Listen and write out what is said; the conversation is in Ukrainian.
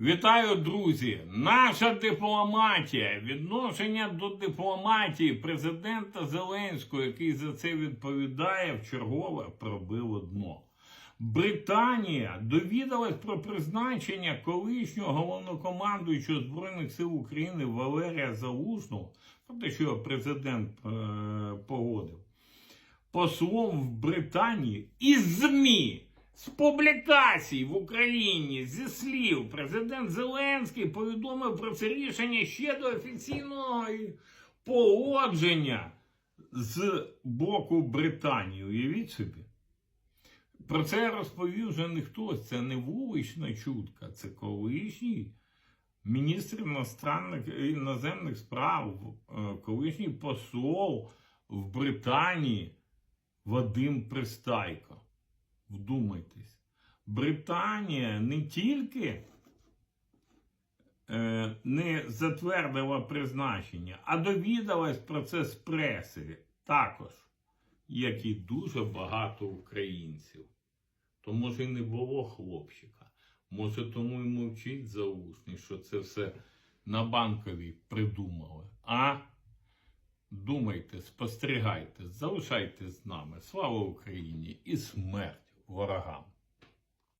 Вітаю, друзі! Наша дипломатія, відношення до дипломатії президента Зеленського, який за це відповідає, в чергове пробило дно. Британія довідалась про призначення колишнього головнокомандуючого Збройних сил України Валерія Залужного, про те, що президент е, погодив, послом в Британії і ЗМІ. З публікацій в Україні зі слів президент Зеленський повідомив про це рішення ще до офіційного погодження з боку Британії. Уявіть собі. Про це розповів вже не хтось. Це не вулична чутка, це колишній міністр іностранних іноземних справ, е, колишній посол в Британії Вадим Пристайко. Вдумайтесь, Британія не тільки е, не затвердила призначення, а довідалась про це з преси також, як і дуже багато українців. То може і не було хлопчика. Може, тому і мовчить заусний, що це все на банковій придумали. А? Думайте, спостерігайте, залишайтесь з нами. Слава Україні і смерть ворогам!